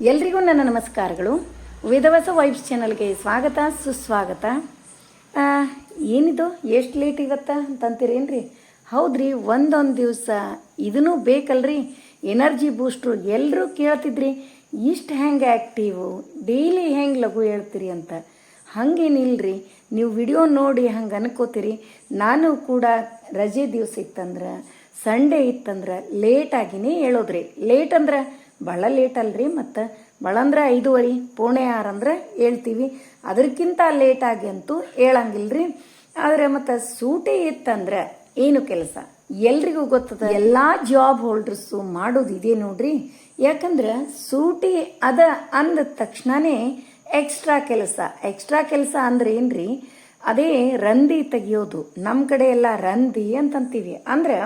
ಎಲ್ರಿಗೂ ನನ್ನ ನಮಸ್ಕಾರಗಳು. ವೇದವಾಸ ವೈಬ್ಸ್ ಚಾನಲ್ಗೆ ಸ್ವಾಗತ, ಸುಸ್ವಾಗತ. ಏನಿದು? ಎಷ್ಟು ಲೇಟ್ ಇವತ್ತ ಅಂತಂತೀರೇನ್ರಿ? ಹೌದ್ರಿ, ಒಂದೊಂದು ದಿವಸ. ಇದೂ ಬೇಕಲ್ರಿ? ಎನರ್ಜಿ ಬೂಸ್ಟ್ರು ಎಲ್ಲರೂ ಕೇಳ್ತಿದ್ರಿ, ಇಷ್ಟು ಹೆಂಗೆ ಆ್ಯಕ್ಟಿವು ಡೈಲಿ ಹೆಂಗೆ ಲಘು ಹೇಳ್ತೀರಿ ಅಂತ. ಹಂಗೇನಿಲ್ರಿ, ನೀವು ವಿಡಿಯೋ ನೋಡಿ ಹಂಗೆ ಅನ್ಕೋತೀರಿ. ನಾನು ಕೂಡ ರಜೆ ದಿವಸ ಇತ್ತಂದ್ರೆ ಸಂಡೇ ಇತ್ತಂದ್ರೆ ಲೇಟಾಗಿನೇ ಹೇಳೋದ್ರಿ. ಲೇಟ್ ಅಂದ್ರೆ ಭಾಳ ಲೇಟ್ ಅಲ್ರಿ, ಮತ್ತು ಭಾಳ ಅಂದ್ರೆ ಐದುವರೆ ಪೋಣೆ ಆರು ಅಂದ್ರೆ ಹೇಳ್ತೀವಿ. ಅದಕ್ಕಿಂತ ಲೇಟಾಗಿ ಅಂತೂ ಹೇಳಂಗಿಲ್ರಿ. ಆದರೆ ಮತ್ತು ಸೂಟಿ ಇತ್ತಂದ್ರೆ ಏನು ಕೆಲಸ? ಎಲ್ರಿಗೂ ಗೊತ್ತದ? ಎಲ್ಲ ಜಾಬ್ ಹೋಲ್ಡರ್ಸು ಮಾಡೋದು ಇದೆ ನೋಡ್ರಿ. ಯಾಕಂದ್ರೆ ಸೂಟಿ ಅದ ಅಂದ ತಕ್ಷಣನೇ ಎಕ್ಸ್ಟ್ರಾ ಕೆಲಸ. ಎಕ್ಸ್ಟ್ರಾ ಕೆಲಸ ಅಂದ್ರೆ ಏನ್ರಿ? ಅದೇ ರಂದಿ ತೆಗಿಯೋದು. ನಮ್ಮ ಕಡೆ ಎಲ್ಲ ರಂದಿ ಅಂತಂತೀವಿ. ಅಂದ್ರೆ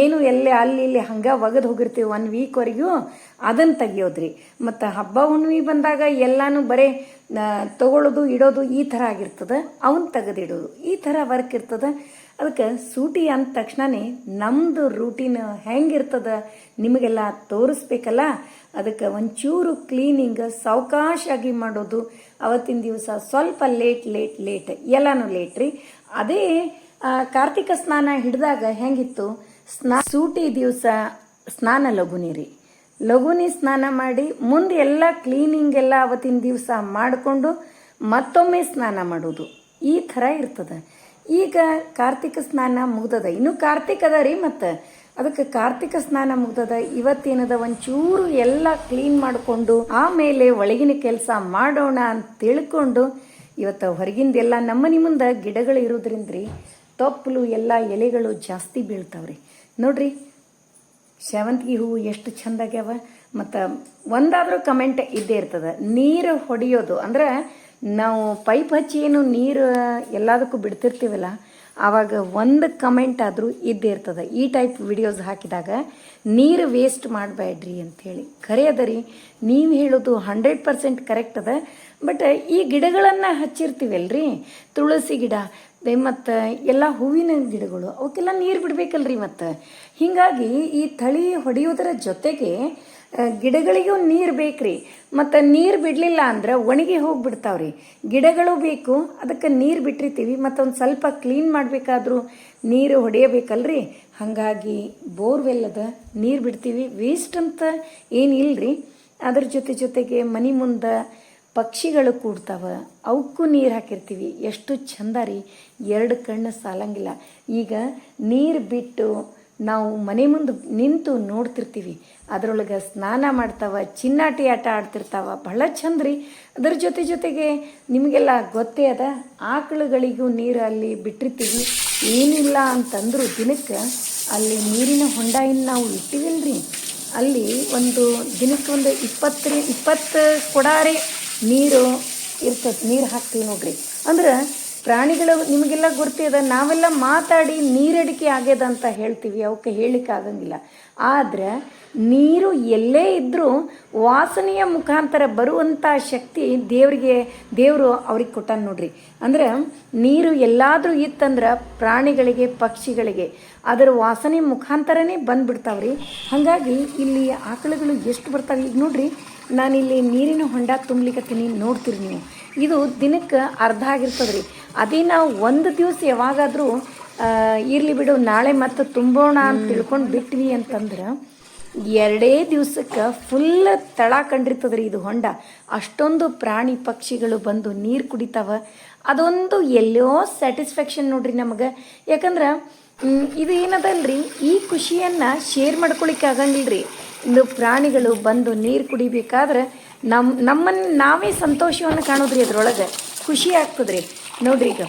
ಏನು ಎಲ್ಲಿ, ಅಲ್ಲಿ, ಇಲ್ಲಿ ಹಂಗೆ ಒಗೆದು ಹೋಗಿರ್ತೀವಿ ಒನ್ ವೀಕ್ವರೆಗೂ ಅದನ್ನು ತೆಗಿಯೋದ್ರಿ. ಮತ್ತು ಹಬ್ಬ ಹುಣ್ಣಿಮೆ ಬಂದಾಗ ಎಲ್ಲಾನು ಬರೇ ತಗೊಳ್ಳೋದು ಇಡೋದು ಈ ಥರ ಆಗಿರ್ತದೆ ಅವನ್ನ ತೆಗೆದಿಡೋದು. ಈ ಥರ ವರ್ಕ್ ಇರ್ತದೆ. ಅದಕ್ಕೆ ಸೂಟಿ ಅಂದ ತಕ್ಷಣನೇ ನಮ್ಮದು ರೂಟೀನ್ ಹೆಂಗಿರ್ತದೆ ನಿಮಗೆಲ್ಲ ತೋರಿಸ್ಬೇಕಲ್ಲ? ಅದಕ್ಕೆ ಒಂಚೂರು ಕ್ಲೀನಿಂಗ್ ಸಾವಕಾಶಾಗಿ ಮಾಡೋದು. ಅವತ್ತಿನ ದಿವಸ ಸ್ವಲ್ಪ ಲೇಟ್ ಲೇಟ್ ಲೇಟ್ ಎಲ್ಲಾನು ಲೇಟ್ ರೀ. ಅದೇ ಕಾರ್ತಿಕ ಸ್ನಾನ ಹಿಡಿದಾಗ ಹೆಂಗಿತ್ತು? ಸ್ನಾ ಸೂಟಿ ದಿವಸ ಸ್ನಾನ ಲಘುನಿ ರೀ. ಲಘುನಿ ಸ್ನಾನ ಮಾಡಿ ಮುಂದೆ ಎಲ್ಲ ಕ್ಲೀನಿಂಗ್ ಎಲ್ಲ ಅವತ್ತಿನ ದಿವಸ ಮಾಡಿಕೊಂಡು ಮತ್ತೊಮ್ಮೆ ಸ್ನಾನ ಮಾಡೋದು. ಈ ಥರ ಇರ್ತದೆ. ಈಗ ಕಾರ್ತಿಕ ಸ್ನಾನ ಮುಗ್ದದ. ಇನ್ನು ಕಾರ್ತಿಕ ಅದ ರೀ ಮತ್ತು. ಅದಕ್ಕೆ ಕಾರ್ತಿಕ ಸ್ನಾನ ಮುಗ್ದದ. ಇವತ್ತೇನದ? ಒಂಚೂರು ಎಲ್ಲ ಕ್ಲೀನ್ ಮಾಡಿಕೊಂಡು ಆಮೇಲೆ ಒಳಗಿನ ಕೆಲಸ ಮಾಡೋಣ ಅಂತ ತಿಳ್ಕೊಂಡು ಇವತ್ತು ಹೊರಗಿಂದೆಲ್ಲ ನಮ್ಮನೆ ಮುಂದೆ ಗಿಡಗಳು ಇರೋದ್ರಿಂದ ರೀ ತೊಪ್ಪಲು ಎಲ್ಲ ಎಲೆಗಳು ಜಾಸ್ತಿ ಬೀಳ್ತಾವ್ರಿ. ನೋಡ್ರಿ ಸೇವಂತಿಗೆ ಹೂವು ಎಷ್ಟು ಚಂದಾಗ್ಯಾವ ಮತ್ತು ಒಂದಾದರೂ ಕಮೆಂಟ್ ಇದ್ದೇ ಇರ್ತದೆ. ನೀರು ಹೊಡೆಯೋದು, ಅಂದ್ರೆ ನಾವು ಪೈಪ್ ಹಚ್ಚಿ ಏನು ನೀರು ಎಲ್ಲದಕ್ಕೂ ಬಿಡ್ತಿರ್ತೀವಲ್ಲ ಆವಾಗ ಒಂದು ಕಮೆಂಟ್ ಆದರೂ ಇದ್ದೇ ಇರ್ತದೆ. ಈ ಟೈಪ್ ವಿಡಿಯೋಸ್ ಹಾಕಿದಾಗ ನೀರು ವೇಸ್ಟ್ ಮಾಡಬೇಡ್ರಿ ಅಂಥೇಳಿ ಖರೆ ಅದ ರೀ ನೀವು ಹೇಳೋದು ಹಂಡ್ರೆಡ್ ಪರ್ಸೆಂಟ್ ಕರೆಕ್ಟ್ ಅದ. ಬಟ್ ಈ ಗಿಡಗಳನ್ನು ಹಚ್ಚಿರ್ತೀವಲ್ರಿ, ತುಳಸಿ ಗಿಡ ಮತ್ತು ಎಲ್ಲ ಹೂವಿನ ಗಿಡಗಳು, ಅವಕ್ಕೆಲ್ಲ ನೀರು ಬಿಡಬೇಕಲ್ರಿ ಮತ್ತು. ಹೀಗಾಗಿ ಈ ತಳಿ ಹೊಡೆಯೋದರ ಜೊತೆಗೆ ಗಿಡಗಳಿಗೂ ನೀರು ಬೇಕ್ರಿ. ಮತ್ತು ನೀರು ಬಿಡಲಿಲ್ಲ ಅಂದ್ರೆ ಒಣಗಿ ಹೋಗಿಬಿಡ್ತಾವ್ರಿ. ಗಿಡಗಳು ಬೇಕು, ಅದಕ್ಕೆ ನೀರು ಬಿಟ್ಟಿರ್ತೀವಿ. ಮತ್ತೊಂದು ಸ್ವಲ್ಪ ಕ್ಲೀನ್ ಮಾಡಬೇಕಾದ್ರೂ ನೀರು ಹೊಡೆಯಬೇಕಲ್ರಿ. ಹಾಗಾಗಿ ಬೋರ್ವೆಲ್ಲದ ನೀರು ಬಿಡ್ತೀವಿ. ವೇಸ್ಟ್ ಅಂತ ಏನಿಲ್ರಿ. ಅದ್ರ ಜೊತೆ ಜೊತೆಗೆ ಮನೆ ಮುಂದೆ ಪಕ್ಷಿಗಳು ಕೂಡ್ತಾವೆ ಅವಕ್ಕೂ ನೀರು ಹಾಕಿರ್ತೀವಿ. ಎಷ್ಟು ಚಂದ ರೀ. ಎರಡು ಕಣ್ಣು ಸಾಲಂಗಿಲ್ಲ. ಈಗ ನೀರು ಬಿಟ್ಟು ನಾವು ಮನೆ ಮುಂದೆ ನಿಂತು ನೋಡ್ತಿರ್ತೀವಿ. ಅದರೊಳಗೆ ಸ್ನಾನ ಮಾಡ್ತಾವೆ, ಚಿನ್ನಾಟಿ ಆಟ ಆಡ್ತಿರ್ತಾವೆ. ಬಹಳ ಚಂದ ರೀ. ಅದರ ಜೊತೆ ಜೊತೆಗೆ ನಿಮಗೆಲ್ಲ ಗೊತ್ತೇ ಅದ, ಆಕಳುಗಳಿಗೂ ನೀರು ಅಲ್ಲಿ ಬಿಟ್ಟಿರ್ತೀವಿ. ಏನಿಲ್ಲ ಅಂತಂದರೂ ದಿನಕ್ಕೆ ಅಲ್ಲಿ ನೀರಿನ ಹೊಂಡ ನಾವು ಇಟ್ಟಿವಿಲ್ರಿ. ಅಲ್ಲಿ ಒಂದು ದಿನಕ್ಕೆ ಒಂದು ಇಪ್ಪತ್ತರಿ ಇಪ್ಪತ್ತು ಕೊಡಾರೆ ನೀರು ಇರ್ತದೆ, ನೀರು ಹಾಕ್ತೀವಿ ನೋಡ್ರಿ. ಅಂದ್ರೆ ಪ್ರಾಣಿಗಳು ನಿಮಗೆಲ್ಲ ಗೊತ್ತಿದೆ, ನಾವೆಲ್ಲ ಮಾತಾಡಿ ನೀರಡಿಕೆ ಆಗ್ಯದ ಅಂತ ಹೇಳ್ತೀವಿ, ಅವಕ್ಕೆ ಹೇಳಿಕ್ಕೆ ಆಗಂಗಿಲ್ಲ. ಆದರೆ ನೀರು ಎಲ್ಲೇ ಇದ್ದರೂ ವಾಸನೆಯ ಮುಖಾಂತರ ಬರುವಂಥ ಶಕ್ತಿ ದೇವರಿಗೆ, ದೇವರು ಅವ್ರಿಗೆ ಕೊಟ್ಟಾನ ನೋಡ್ರಿ. ಅಂದ್ರೆ ನೀರು ಎಲ್ಲಾದರೂ ಇತ್ತಂದ್ರೆ ಪ್ರಾಣಿಗಳಿಗೆ, ಪಕ್ಷಿಗಳಿಗೆ ಅದರ ವಾಸನೆ ಮುಖಾಂತರನೇ ಬಂದ್ಬಿಡ್ತಾವ್ರಿ. ಹಾಗಾಗಿ ಇಲ್ಲಿ ಆಕಳುಗಳು ಎಷ್ಟು ಬರ್ತಾವೆ ಈಗ ನೋಡ್ರಿ ನಾನಿಲ್ಲಿ ನೀರಿನ ಹೊಂಡ ತುಂಬಲಿಕತ್ತೀನಿ ನೋಡ್ತೀರಿ ನೀವು. ಇದು ದಿನಕ್ಕೆ ಅರ್ಧ ಆಗಿರ್ತದೆ ರೀ ಅದೇ ನಾವು ಒಂದು ದಿವಸ ಯಾವಾಗಾದರೂ ಇರಲಿ ಬಿಡು ನಾಳೆ ಮತ್ತೆ ತುಂಬೋಣ ಅಂತ ತಿಳ್ಕೊಂಡು ಬಿಟ್ವಿ ಅಂತಂದ್ರೆ ಎರಡೇ ದಿವಸಕ್ಕೆ ಫುಲ್ ತಳ ಕಂಡಿರ್ತದ್ರಿ ಇದು ಹೊಂಡ. ಅಷ್ಟೊಂದು ಪ್ರಾಣಿ ಪಕ್ಷಿಗಳು ಬಂದು ನೀರು ಕುಡಿತಾವ. ಅದೊಂದು ಎಲ್ಲೋ ಸ್ಯಾಟಿಸ್ಫ್ಯಾಕ್ಷನ್ ನೋಡ್ರಿ ನಮಗೆ. ಯಾಕಂದ್ರೆ ಇದು ಏನದಲ್ರಿ ಈ ಖುಷಿಯನ್ನು ಶೇರ್ ಮಾಡ್ಕೊಳಿಕ್ಕೆ ಆಗಂಗಿಲ್ರಿ. ಇದು ಪ್ರಾಣಿಗಳು ಬಂದು ನೀರು ಕುಡಿಬೇಕಾದ್ರೆ ನಮ್ಮ ನಮ್ಮನ್ನು ನಾವೇ ಸಂತೋಷವನ್ನು ಕಾಣೋದ್ರಿ ಅದ್ರೊಳಗೆ. ಖುಷಿ ಆಗ್ತದ್ರಿ. ನೋಡ್ರಿ ಈಗ.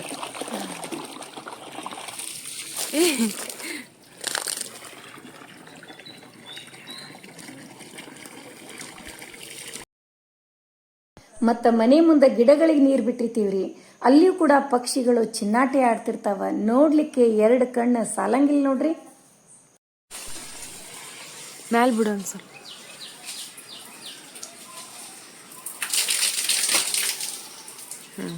ಮತ್ತು ಮನೆ ಮುಂದೆ ಗಿಡಗಳಿಗೆ ನೀರು ಬಿಟ್ಟಿರ್ತೀವ್ರಿ. ಅಲ್ಲಿಯೂ ಕೂಡ ಪಕ್ಷಿಗಳು ಚಿನ್ನಾಟೆ ಆಡ್ತಿರ್ತಾವ. ನೋಡ್ಲಿಕ್ಕೆ ಎರಡು ಕಣ್ಣು ಸಾಲಂಗಿಲ್ಲ ನೋಡ್ರಿ. ಮ್ಯಾಲೆ ಬಿಡು ಸರ್ ಹ್ಞೂ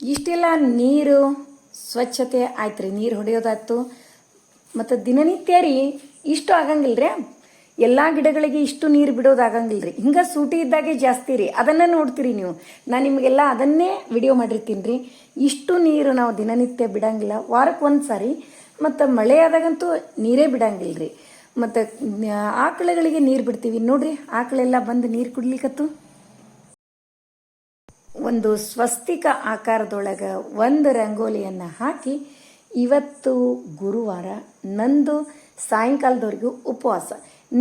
ಇಷ್ಟೆಲ್ಲ ನೀರು ಸ್ವಚ್ಛತೆ ಆಯ್ತು ರೀ ನೀರು ಹೊಡೆಯೋದಾಯ್ತು. ಮತ್ತು ದಿನನಿತ್ಯ ರೀ ಇಷ್ಟು ಆಗಂಗಿಲ್ಲ ರೀ ಎಲ್ಲ ಗಿಡಗಳಿಗೆ ಇಷ್ಟು ನೀರು ಬಿಡೋದು ಆಗಂಗಿಲ್ಲ ರೀ ಹಿಂಗೆ ಸೂಟಿ ಇದ್ದಾಗೆ ಜಾಸ್ತಿ ರೀ. ಅದನ್ನು ನೋಡ್ತೀರಿ ನೀವು. ನಾನು ನಿಮಗೆಲ್ಲ ಅದನ್ನೇ ವಿಡಿಯೋ ಮಾಡಿರ್ತೀನಿ ರೀ ಇಷ್ಟು ನೀರು ನಾವು ದಿನನಿತ್ಯ ಬಿಡಂಗಿಲ್ಲ. ವಾರಕ್ಕೆ ಒಂದು ಸಾರಿ. ಮತ್ತು ಮಳೆ ಆದಾಗಂತೂ ನೀರೇ ಬಿಡಂಗಿಲ್ಲ ರೀ ಮತ್ತು ಆಕಳುಗಳಿಗೆ ನೀರು ಬಿಡ್ತೀವಿ. ನೋಡ್ರಿ, ಆಕಳೆಲ್ಲ ಬಂದು ನೀರು ಕುಡ್ಲಿಕ್ಕತ್ತು ಒಂದು ಸ್ವಸ್ತಿಕ ಆಕಾರದೊಳಗೆ ಒಂದು ರಂಗೋಲಿಯನ್ನು ಹಾಕಿ ಇವತ್ತು ಗುರುವಾರ ನಂದು ಸಾಯಂಕಾಲದವರೆಗೂ ಉಪವಾಸ.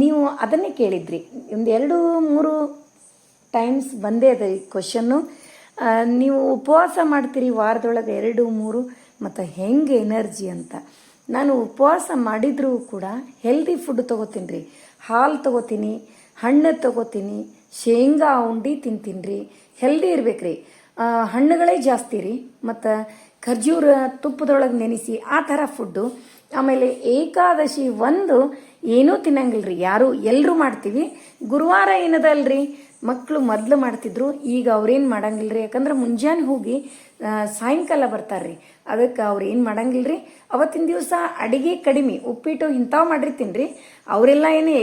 ನೀವು ಅದನ್ನೇ ಕೇಳಿದ್ರಿ. ಒಂದು ಎರಡು, ಮೂರು ಟೈಮ್ಸ್ ಬಂದೇ ಅದ ಈ ಕ್ವಶನ್ನು ನೀವು ಉಪವಾಸ ಮಾಡ್ತೀರಿ ವಾರದೊಳಗೆ ಎರಡು, ಮೂರು, ಮತ್ತು ಹೆಂಗೆ ಎನರ್ಜಿ ಅಂತ. ನಾನು ಉಪವಾಸ ಮಾಡಿದರೂ ಕೂಡ ಹೆಲ್ದಿ ಫುಡ್ ತೊಗೋತೀನಿ ರೀ ಹಾಲು ತೊಗೋತೀನಿ, ಹಣ್ಣು ತೊಗೋತೀನಿ, ಶೇಂಗಾ, ಉಂಡಿ ತಿಂತೀನಿ ರೀ ಹೆಲ್ದಿ ಇರ್ಬೇಕು ರೀ ಹಣ್ಣುಗಳೇ ಜಾಸ್ತಿ ರೀ. ಮತ್ತು ಖರ್ಜೂರ ತುಪ್ಪದೊಳಗೆ ನೆನೆಸಿ ಆ ಥರ ಫುಡ್ಡು ಆಮೇಲೆ ಏಕಾದಶಿ ಒಂದು ಏನೂ ತಿನ್ನಂಗಿಲ್ಲ ರೀ ಯಾರು ಎಲ್ಲರೂ ಮಾಡ್ತೀವಿ. ಗುರುವಾರ ಏನದಲ್ರಿ? ಮಕ್ಕಳು ಮೊದಲು ಮಾಡ್ತಿದ್ರು. ಈಗ ಅವ್ರೇನು ಮಾಡಂಗಿಲ್ಲ ರೀ ಯಾಕಂದ್ರೆ ಮುಂಜಾನೆ ಹೋಗಿ ಸಾಯಂಕಾಲ ಬರ್ತಾರ್ರಿ. ಅದಕ್ಕೆ ಅವ್ರು ಏನು ಮಾಡಂಗಿಲ್ಲ ರೀ ಅವತ್ತಿನ ದಿವಸ ಅಡಿಗೆ ಕಡಿಮೆ. ಉಪ್ಪಿಟ್ಟು ಇಂಥವು ಮಾಡಿರ್ತೀನಿ ರೀ ಅವರೆಲ್ಲ ಏನು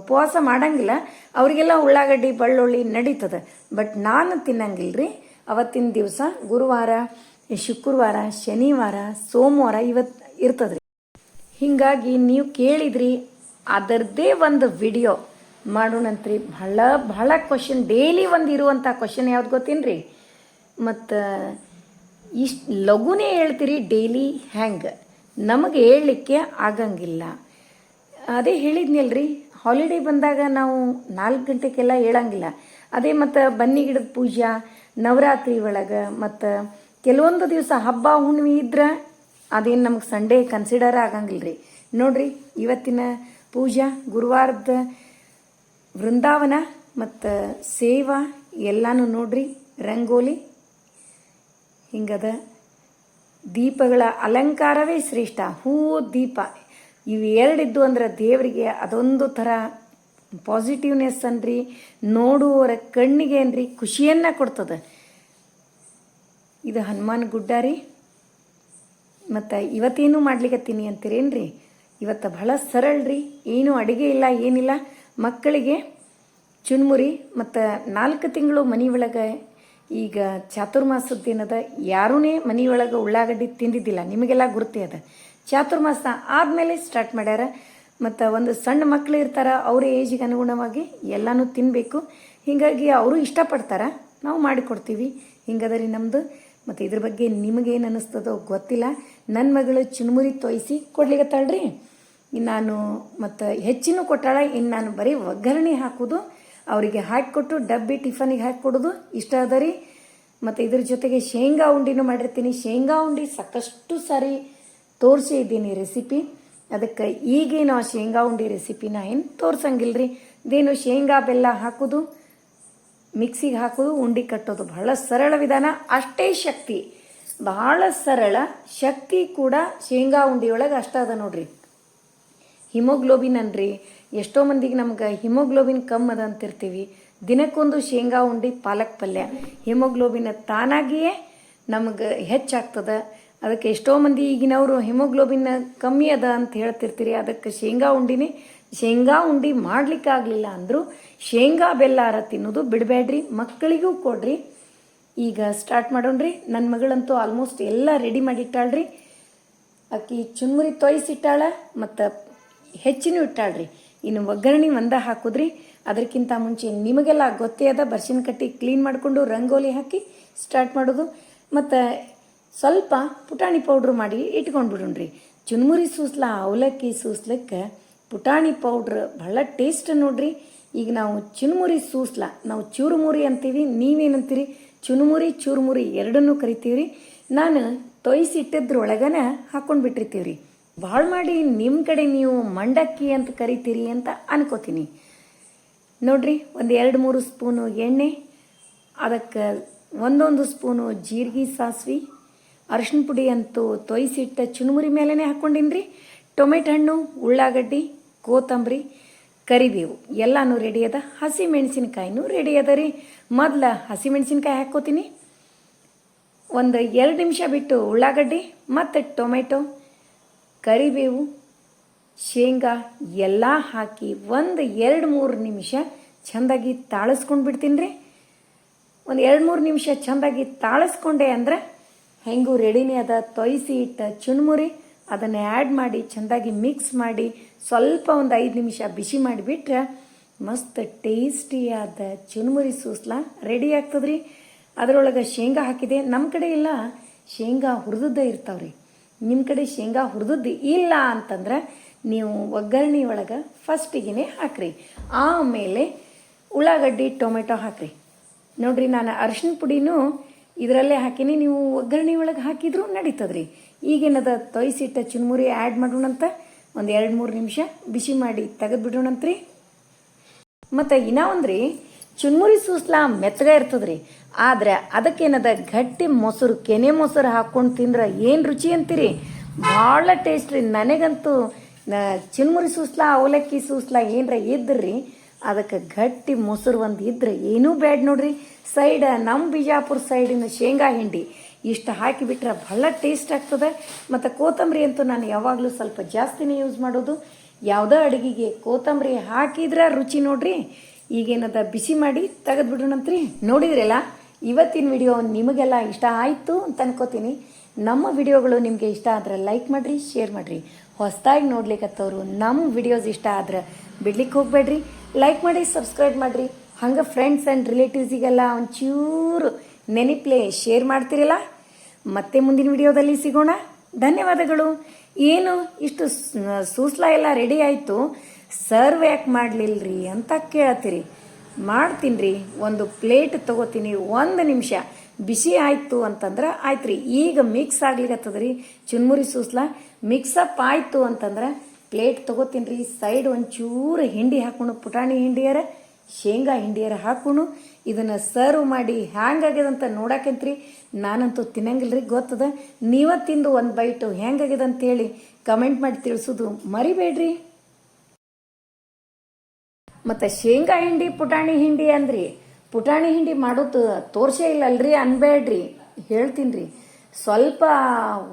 ಉಪವಾಸ ಮಾಡಂಗಿಲ್ಲ. ಅವರಿಗೆಲ್ಲ ಉಳ್ಳಾಗಡ್ಡಿ, ಬಳ್ಳುಳ್ಳಿ ನಡೀತದೆ. ಬಟ್ ನಾನು ತಿನ್ನಂಗಿಲ್ಲ ರೀ ಅವತ್ತಿನ ದಿವಸ ಗುರುವಾರ, ಶುಕ್ರವಾರ, ಶನಿವಾರ, ಸೋಮವಾರ ಇವತ್ತು ಇರ್ತದೆ ಹೀಗಾಗಿ ನೀವು ಕೇಳಿದ್ರಿ ಅದರದ್ದೇ ಒಂದು ವಿಡಿಯೋ ಮಾಡೋಣಂತ್ರಿ, ಬಹಳ ಬಹಳ ಕ್ವಶನ್ ಡೈಲಿ ಒಂದು ಇರುವಂಥ ಕ್ವಶನ್ ಯಾವ್ದು ಗೊತ್ತೇನ್ರಿ? ಮತ್ತು ಇಷ್ಟು ಲಘುನೇ ಹೇಳ್ತೀರಿ ಡೈಲಿ ಹ್ಯಾಂಗೆ ನಮಗೆ ಹೇಳಲಿಕ್ಕೆ ಆಗಂಗಿಲ್ಲ. ಅದೇ ಹೇಳಿದ್ನಲ್ರಿ ಹಾಲಿಡೇ ಬಂದಾಗ ನಾವು ನಾಲ್ಕು ಗಂಟೆಗೆಲ್ಲ ಹೇಳಂಗಿಲ್ಲ. ಅದೇ ಮತ್ತು ಬನ್ನಿ ಗಿಡದ ಪೂಜಾ, ನವರಾತ್ರಿ ಒಳಗೆ, ಮತ್ತು ಕೆಲವೊಂದು ದಿವಸ ಹಬ್ಬ ಹುಣ್ಣಿಮೆ ಇದ್ರೆ ಅದೇನು ನಮ್ಗೆ ಸಂಡೇ ಕನ್ಸಿಡರ್ ಆಗಂಗಿಲ್ಲ ರೀ ನೋಡ್ರಿ, ಇವತ್ತಿನ ಪೂಜಾ, ಗುರುವಾರದ ವೃಂದಾವನ ಮತ್ತು ಸೇವಾ ಎಲ್ಲಾನು ನೋಡ್ರಿ, ರಂಗೋಲಿ, ಹಿಂಗದ ದೀಪಗಳ ಅಲಂಕಾರವೇ ಶ್ರೇಷ್ಠ. ಹೂವು ದೀಪ. ಇವು ಎರಡಿದ್ದು ಅಂದ್ರೆ ದೇವರಿಗೆ ಅದೊಂದು ಥರ ಪಾಸಿಟಿವ್ನೆಸ್ ಅನ್ರಿ, ನೋಡುವವರ ಕಣ್ಣಿಗೆ ಅನ್ರಿ, ಖುಷಿಯನ್ನು ಕೊಡ್ತದೆ. ಇದು ಹನುಮಾನ್ ಗುಡ್ಡ ರೀ ಮತ್ತು ಇವತ್ತೇನು ಮಾಡ್ಲಿಕತ್ತೀನಿ ಅಂತೀರೇನ್ರಿ? ಇವತ್ತು ಬಹಳ ಸರಳ ರೀ ಏನು ಅಡುಗೆ ಇಲ್ಲ, ಏನಿಲ್ಲ. ಮಕ್ಕಳಿಗೆ ಚುನ್ಮುರಿ ಮತ್ತು ನಾಲ್ಕು ತಿಂಗಳು ಮನೆ ಒಳಗೆ ಈಗ ಚಾತುರ್ಮಾಸದ ದಿನದ ಯಾರೂ ಒಳಗೆ ಉಳ್ಳಾಗಡ್ಡಿ ತಿಂದಿದ್ದಿಲ್ಲ, ನಿಮಗೆಲ್ಲ ಗುರುತೇ ಅದ. ಚಾತುರ್ಮಾಸ ಆದಮೇಲೆ ಸ್ಟಾರ್ಟ್ ಮಾಡ್ಯಾರ. ಮತ್ತು ಒಂದು ಸಣ್ಣ ಮಕ್ಕಳು ಇರ್ತಾರ, ಅವ್ರ ಏಜಿಗೆ ಅನುಗುಣವಾಗಿ ಎಲ್ಲನೂ ತಿನ್ನಬೇಕು ಹೀಗಾಗಿ ಅವರು ಇಷ್ಟಪಡ್ತಾರೆ, ನಾವು ಮಾಡಿಕೊಡ್ತೀವಿ. ಹಿಂಗದ ರೀ ನಮ್ಮದು ಮತ್ತು ಇದ್ರ ಬಗ್ಗೆ ನಿಮಗೇನು ಅನ್ನಿಸ್ತದೋ ಗೊತ್ತಿಲ್ಲ. ನನ್ನ ಮಗಳು ಚುನ್ಮುರಿ ತೊಯ್ಸಿ ಇನ್ನು ನಾನು ಮತ್ತು ಹೆಚ್ಚಿನ ಕೊಟ್ಟಾಳ ಇನ್ನು ನಾನು ಬರೀ ಒಗ್ಗರಣೆ ಹಾಕೋದು, ಅವರಿಗೆ ಹಾಕಿಕೊಟ್ಟು ಡಬ್ಬಿ ಟಿಫನಿಗೆ ಹಾಕಿಕೊಡೋದು ಇಷ್ಟ ಅದ ರೀ. ಮತ್ತು ಇದ್ರ ಜೊತೆಗೆ ಶೇಂಗಾ ಉಂಡಿನೂ ಮಾಡಿರ್ತೀನಿ. ಶೇಂಗಾ ಉಂಡಿ ಸಾಕಷ್ಟು ಸಾರಿ ತೋರಿಸಿ ಇದ್ದೀನಿ ರೆಸಿಪಿ. ಅದಕ್ಕೆ ಈಗೇನು ಆ ಶೇಂಗಾ ಉಂಡಿ ರೆಸಿಪಿನ ಏನು ತೋರ್ಸಂಗಿಲ್ಲ ರೀ ಇದೇನು ಶೇಂಗಾ ಬೆಲ್ಲ ಹಾಕೋದು ಮಿಕ್ಸಿಗೆ ಹಾಕೋದು, ಉಂಡಿ ಕಟ್ಟೋದು. ಬಹಳ ಸರಳ ವಿಧಾನ, ಅಷ್ಟೇ ಶಕ್ತಿ. ಬಹಳ ಸರಳ ಶಕ್ತಿ ಕೂಡ ಶೇಂಗಾ ಉಂಡಿಯೊಳಗೆ ಅಷ್ಟ ಅದ ನೋಡ್ರಿ. ಹಿಮೋಗ್ಲೋಬಿನ್ ಅನ್ರಿ. ಎಷ್ಟೋ ಮಂದಿಗೆ ನಮ್ಗೆ ಹಿಮೋಗ್ಲೋಬಿನ್ ಕಮ್ಮಿ ಅದ ಅಂತಿರ್ತೀವಿ. ದಿನಕ್ಕೊಂದು ಶೇಂಗಾ ಉಂಡಿ ಪಾಲಕ್ ಪಲ್ಯ. ಹಿಮೋಗ್ಲೋಬಿನ್ ತಾನಾಗಿಯೇ ನಮಗೆ ಹೆಚ್ಚಾಗ್ತದ. ಅದಕ್ಕೆ ಎಷ್ಟೋ ಮಂದಿ ಈಗಿನವರು ಹಿಮೋಗ್ಲೋಬಿನ್ ಕಮ್ಮಿ ಅದ ಅಂತ ಹೇಳ್ತಿರ್ತೀರಿ. ಅದಕ್ಕೆ ಶೇಂಗಾ ಉಂಡಿನೇ ಶೇಂಗಾ ಉಂಡಿ ಮಾಡಲಿಕ್ಕಾಗಲಿಲ್ಲ ಅಂದರೂ ಶೇಂಗಾ ಬೆಲ್ಲ ಅರ ತಿನ್ನೋದು ಬಿಡಬೇಡ್ರಿ, ಮಕ್ಕಳಿಗೂ ಕೊಡ್ರಿ. ಈಗ ಸ್ಟಾರ್ಟ್ ಮಾಡೋಣ್ರಿ. ನನ್ನ ಮಗಳಂತೂ ಆಲ್ಮೋಸ್ಟ್ ಎಲ್ಲ ರೆಡಿ ಮಾಡಿಟ್ಟಾಳ್ರಿ. ಅಕ್ಕಿ ಚುನ್ಮುರಿ ತೊಯ್ಸಿಟ್ಟಾಳ ಮತ್ತು ಹೆಚ್ಚಿನ ಇಟ್ಟಾಳ್ರಿ. ಇನ್ನು ಒಗ್ಗರಣೆ ಒಂದ ಹಾಕುದ್ರಿ. ಅದಕ್ಕಿಂತ ಮುಂಚೆ ನಿಮಗೆಲ್ಲ ಗೊತ್ತೇ ಅದ ಬರ್ಸಿನ ಕಟ್ಟಿ ಕ್ಲೀನ್ ಮಾಡಿಕೊಂಡು ರಂಗೋಲಿ ಹಾಕಿ ಸ್ಟಾರ್ಟ್ ಮಾಡೋದು. ಮತ್ತು ಸ್ವಲ್ಪ ಪುಟಾಣಿ ಪೌಡ್ರ್ ಮಾಡಿ ಇಟ್ಕೊಂಡು ಬಿಡೋಣ್ರಿ ಚುನ್ಮುರಿ ಸೂಸ್ಲ, ಅವಲಕ್ಕಿ ಸೂಸ್ಲಕ್ಕೆ ಪುಟಾಣಿ ಪೌಡ್ರ್ ಭಾಳ ಟೇಸ್ಟ್ ನೋಡ್ರಿ. ಈಗ ನಾವು ಚುನ್ಮುರಿ ಸೂಸ್ಲ, ನಾವು ಚೂರುಮುರಿ ಅಂತೀವಿ, ನೀವೇನಂತೀರಿ? ಚುನುಮುರಿ ಚೂರುಮುರಿ ಎರಡನ್ನೂ ಕರಿತೀವಿ ರೀ ನಾನು ತೊಯ್ಸಿಟ್ಟಿದ್ರೊಳಗನ ಹಾಕೊಂಡು ಬಿಟ್ಟಿರ್ತೀವಿ ರೀ ಭಾಳ ಮಾಡಿ ನಿಮ್ಮ ಕಡೆ ನೀವು ಮಂಡಕ್ಕಿ ಅಂತ ಕರಿತೀರಿ ಅಂತ ಅನ್ಕೋತೀನಿ. ನೋಡ್ರಿ, ಒಂದು ಎರಡು ಮೂರು ಸ್ಪೂನು ಎಣ್ಣೆ, ಅದಕ್ಕೆ ಒಂದೊಂದು ಸ್ಪೂನು ಜೀರಿಗೆ ಸಾಸ್ವೆ ಅರಶಿನ ಪುಡಿ ಅಂತೂ ತೊಯ್ಸಿಟ್ಟ ಚುನುಮುರಿ ಮೇಲೇ ಹಾಕ್ಕೊಂಡಿನಿ ರೀ ಟೊಮೆಟೊ ಹಣ್ಣು, ಉಳ್ಳಾಗಡ್ಡಿ ಕೋತಂಬರಿ ಕರಿಬೇವು, ಎಲ್ಲನೂ ರೆಡಿ ಅದ. ಹಸಿ ಮೆಣಸಿನ್ಕಾಯಿನೂ ರೆಡಿ ಅದ ರೀ. ಮೊದ್ಲು ಹಸಿ ಮೆಣಸಿನಕಾಯಿ ಹಾಕ್ಕೋತೀನಿ. ಒಂದು ಎರಡು ನಿಮಿಷ ಬಿಟ್ಟು ಉಳ್ಳಾಗಡ್ಡಿ, ಮತ್ತು ಟೊಮೆಟೊ, ಕರಿಬೇವು, ಶೇಂಗಾ ಎಲ್ಲ ಹಾಕಿ ಒಂದು ಎರಡು ಮೂರು ನಿಮಿಷ ಚೆಂದಾಗಿ ತಾಳಿಸ್ಕೊಂಡು ಬಿಡ್ತೀನಿ ರೀ. ಒಂದು ಎರಡು ಮೂರು ನಿಮಿಷ ಚೆಂದಾಗಿ ತಾಳಿಸ್ಕೊಂಡೆ ಅಂದ್ರೆ ಹೆಂಗೂ ರೆಡಿನೇ ಅದ. ತೊಯ್ಸಿ ಇಟ್ಟ ಚುಣ್ಮುರಿ, ಅದನ್ನು ಆ್ಯಡ್ ಮಾಡಿ, ಚೆಂದಾಗಿ ಮಿಕ್ಸ್ ಮಾಡಿ ಸ್ವಲ್ಪ ಒಂದು ಐದು ನಿಮಿಷ ಬಿಸಿ ಮಾಡಿಬಿಟ್ರೆ ಮಸ್ತ್ ಟೇಸ್ಟಿಯಾದ ಚುನ್ಮುರಿ ಸೂಸ್ಲ ರೆಡಿ ಆಗ್ತದ್ರಿ. ಅದರೊಳಗೆ ಶೇಂಗಾ ಹಾಕಿದೆ. ನಮ್ಮ ಕಡೆ ಇಲ್ಲ, ಶೇಂಗಾ ಹುರಿದದ್ದೇ ಇರ್ತಾವ್ರಿ. ನಿಮ್ಮ ಕಡೆ ಶೇಂಗಾ ಹುರಿದದ್ದು ಇಲ್ಲ ಅಂತಂದ್ರೆ ನೀವು ಒಗ್ಗರಣೆ ಒಳಗೆ ಫಸ್ಟಿಗೆ ಹಾಕ್ರಿ. ಆಮೇಲೆ ಉಳ್ಳಾಗಡ್ಡಿ, ಟೊಮೆಟೊ ಹಾಕ್ರಿ. ನೋಡ್ರಿ, ನಾನು ಅರಿಶಿನ ಪುಡಿನೂ ಇದರಲ್ಲೇ ಹಾಕಿನಿ. ನೀವು ಒಗ್ಗರಣೆ ಒಳಗೆ ಹಾಕಿದ್ರು ನಡೀತದ್ರಿ. ಈಗೇನದ ತೊಯ್ಸಿಟ್ಟ ಚುನ್ಮುರಿ ಆ್ಯಡ್ ಮಾಡೋಣಂತ? ಒಂದು ಎರಡು ಮೂರು ನಿಮಿಷ ಬಿಸಿ ಮಾಡಿ ತೆಗೆದು ಬಿಡೋಣಂತ್ರಿ ಮತ್ತು ಇನ್ನೂ ಒಂದ್ರಿ, ಚುನ್ಮುರಿ ಸೂಸ್ಲ ಮೆತ್ತಗ ಇರ್ತದ್ರಿ. ಆದ್ರೆ ಅದಕ್ಕೇನದ ಗಟ್ಟಿ ಮೊಸರು, ಕೆನೆ ಮೊಸರು ಹಾಕ್ಕೊಂಡು ತಿಂದ್ರೆ ಏನು ರುಚಿ ಅಂತೀರಿ? ಭಾಳ ಟೇಸ್ಟ್ ರೀ. ನನಗಂತೂ ಚುನ್ಮುರಿ ಸೂಸ್ಲ, ಅವಲಕ್ಕಿ ಸೂಸ್ಲ ಏನರ ಇದ್ರಿ ಅದಕ್ಕೆ ಗಟ್ಟಿ ಮೊಸರು ಒಂದು ಇದ್ರೆ ಏನೂ ಬ್ಯಾಡ್ ನೋಡ್ರಿ. ಸೈಡ್ ನಮ್ಮ ಬಿಜಾಪುರ ಸೈಡಿನ ಶೇಂಗಾ ಹಿಂಡಿ ಇಷ್ಟು ಹಾಕಿಬಿಟ್ರೆ ಭಾಳ ಟೇಸ್ಟ್ ಆಗ್ತದೆ. ಮತ್ತು ಕೋತಂಬರಿ ಅಂತೂ ನಾನು ಯಾವಾಗಲೂ ಸ್ವಲ್ಪ ಜಾಸ್ತಿನೇ ಯೂಸ್ ಮಾಡೋದು. ಯಾವುದೋ ಅಡುಗೆಗೆ ಕೋತಂಬರಿ ಹಾಕಿದ್ರೆ ರುಚಿ ನೋಡ್ರಿ. ಈಗೇನದ ಬಿಸಿ ಮಾಡಿ ತೆಗೆದು ಬಿಡೋಣಂತ್ರಿ ನೋಡಿದ್ರಲ್ಲ, ಇವತ್ತಿನ ವಿಡಿಯೋ ನಿಮಗೆಲ್ಲ ಇಷ್ಟ ಆಯಿತು ಅಂತ ಅನ್ಕೋತೀನಿ. ನಮ್ಮ ವಿಡಿಯೋಗಳು ನಿಮಗೆ ಇಷ್ಟ ಆದ್ರೆ ಲೈಕ್ ಮಾಡಿರಿ ಶೇರ್ ಮಾಡಿರಿ. ಹೊಸದಾಗಿ ನೋಡ್ಲಿಕ್ಕತ್ತವ್ರು ನಮ್ಮ ವಿಡಿಯೋಸ್ ಇಷ್ಟ ಆದ್ರೆ ಬಿಡ್ಲಿಕ್ಕೆ ಹೋಗಬೇಡ್ರಿ. ಲೈಕ್ ಮಾಡಿ ಸಬ್ಸ್ಕ್ರೈಬ್ ಮಾಡಿರಿ. ಹಂಗೆ ಫ್ರೆಂಡ್ಸ್ ಆ್ಯಂಡ್ ರಿಲೇಟಿವ್ಸಿಗೆಲ್ಲ ಒಂಚೂರು ನೆನಪ್ಲೆ ಶೇರ್ ಮಾಡ್ತೀರಲ್ಲ. ಮತ್ತೆ ಮುಂದಿನ ವಿಡಿಯೋದಲ್ಲಿ ಸಿಗೋಣ. ಧನ್ಯವಾದಗಳು. ಏನು, ಇಷ್ಟು ಸೂಸ್ಲ ಎಲ್ಲ ರೆಡಿ ಆಯಿತು. ಸರ್ವ್ ಯಾಕೆ ಮಾಡಲಿಲ್ಲರಿ ಅಂತ ಕೇಳತ್ತೀರಿ ಮಾಡ್ತೀನಿ ರೀ ಒಂದು ಪ್ಲೇಟ್ ತೊಗೋತೀನಿ, ಒಂದು ನಿಮಿಷ. ಬಿಸಿ ಆಯಿತು ಅಂತಂದ್ರೆ ಆಯ್ತು ರೀ ಈಗ ಮಿಕ್ಸ್ ಆಗ್ಲಿಕ್ಕೆ ರೀ ಚುನ್ಮುರಿ ಸೂಸ್ಲ ಮಿಕ್ಸಪ್ ಆಯಿತು ಅಂತಂದ್ರೆ ಪ್ಲೇಟ್ ತಗೋತೀನಿ ರೀ ಸೈಡ್ ಒಂಚೂರು ಹಿಂಡಿ ಹಾಕೊಂಡು ಪುಟಾಣಿ ಹಿಂಡಿಯರ, ಶೇಂಗಾ ಹಿಂಡಿಯರ ಹಾಕೊಂಡು ಇದನ್ನು ಸರ್ವ್ ಮಾಡಿ ಹ್ಯಾಂಗಾಗ್ಯದಂತ ನೋಡಾಕಂತ್ರಿ. ನಾನಂತೂ ತಿನ್ನಂಗಿಲ್ರಿ, ಗೊತ್ತದ? ನೀವ ತಿಂದು ಒಂದು ಬೈಟು ಅಂತ ಹೇಳಿ ಕಮೆಂಟ್ ಮಾಡಿ ತಿಳಿಸೋದು ಮರಿಬೇಡ್ರಿ. ಮತ್ತು ಶೇಂಗಾ ಹಿಂಡಿ, ಪುಟಾಣಿ ಹಿಂಡಿ ಅಂದ್ರಿ. ಪುಟಾಣಿ ಹಿಂಡಿ ಮಾಡೋದು ತೋರ್ಸೇ ಇಲ್ಲ ಅಲ್ರಿ ಅನ್ಬೇಡ್ರಿ ಹೇಳ್ತೀನಿ ರೀ ಸ್ವಲ್ಪ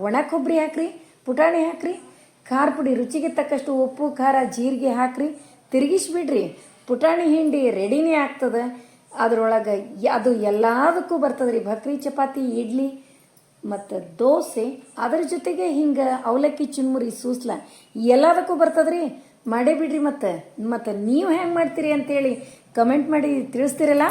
ಒಣ ಕೊಬ್ಬರಿ ಹಾಕ್ರಿ, ಪುಟಾಣಿ ಹಾಕ್ರಿ. ಖಾರ ಪುಡಿ, ರುಚಿಗೆ ತಕ್ಕಷ್ಟು ಉಪ್ಪು, ಖಾರ ಜೀರಿಗೆ ಹಾಕ್ರಿ. ತಿರುಗಿಸ್ಬಿಡ್ರಿ ಪುಟಾಣಿ ಹಿಂಡಿ ರೆಡಿನೇ ಆಗ್ತದೆ. ಅದರೊಳಗೆ ಅದು ಎಲ್ಲದಕ್ಕೂ ಬರ್ತದೆ ರೀ ಭಕ್ರಿ ಚಪಾತಿ, ಇಡ್ಲಿ ಮತ್ತು ದೋಸೆ. ಅದ್ರ ಜೊತೆಗೆ ಹಿಂಗೆ ಅವಲಕ್ಕಿ, ಚುನ್ಮುರಿ, ಸೂಸ್ಲ ಎಲ್ಲದಕ್ಕೂ ಬರ್ತದ್ರಿ. ಮಾಡೇ ಬಿಡ್ರಿ ಮತ್ತೆ. ಮತ್ತು ನೀವು ಹೆಂಗೆ ಮಾಡ್ತೀರಿ ಅಂತೇಳಿ ಕಮೆಂಟ್ ಮಾಡಿ ತಿಳಿಸ್ತೀರಲ್ಲ?